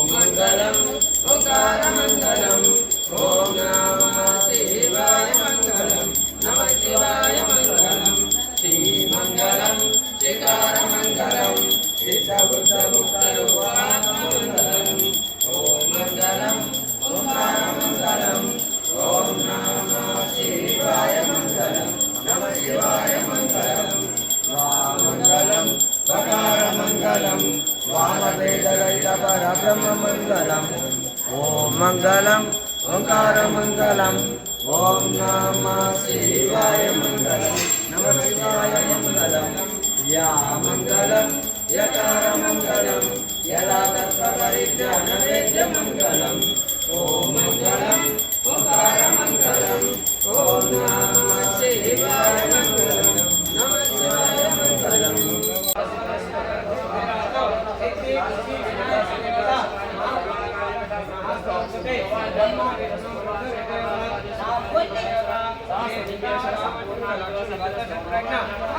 మంగళం ఓంకారమంగళం. ఓం నమ శివాయ మంగళం నమ శివాయ మంగళం. శ్రీమంగళం శ్రీకారమంగళం సిద్ధబుద్ధముక్తరూపాత్మమంగళం ఓం మంగళం ఓంకారమంగళం. ఓం నమ శివాయ మంగళం నమ శివాయ మంగళం. వామంగళం వకారమంగళం. వామవేదరహిత పరబ్రహ్మమంగళం ఓం మంగళం. ఓంకారమంగళం. ఓం నమ శివాయ మంగళం. నమ శివాయ మంగళం. యా మంగళం. యకారమంగళం యదా తత్వపరిజ్ఞాన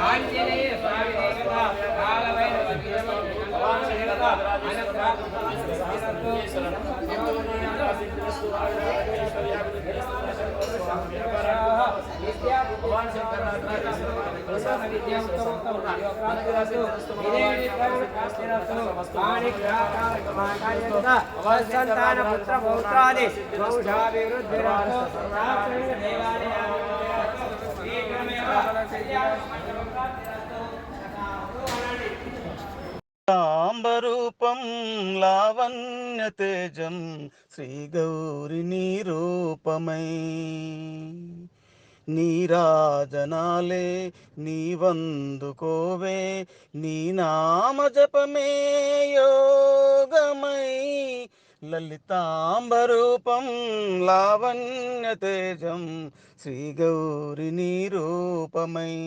ఆంజనేయ స్వామి దేవత కాలభైరవ సంతాన పుత్ర పౌత్రాది సాంబరూపం లావణ్యతేజం శ్రీగౌరి రూపమై. నీరాజనాలే నీవందుకోవే నీ నామ జపమే యోగమై. లలితాంబరూపం లావణ్య తేజం శ్రీ గౌరి నీ రూపమై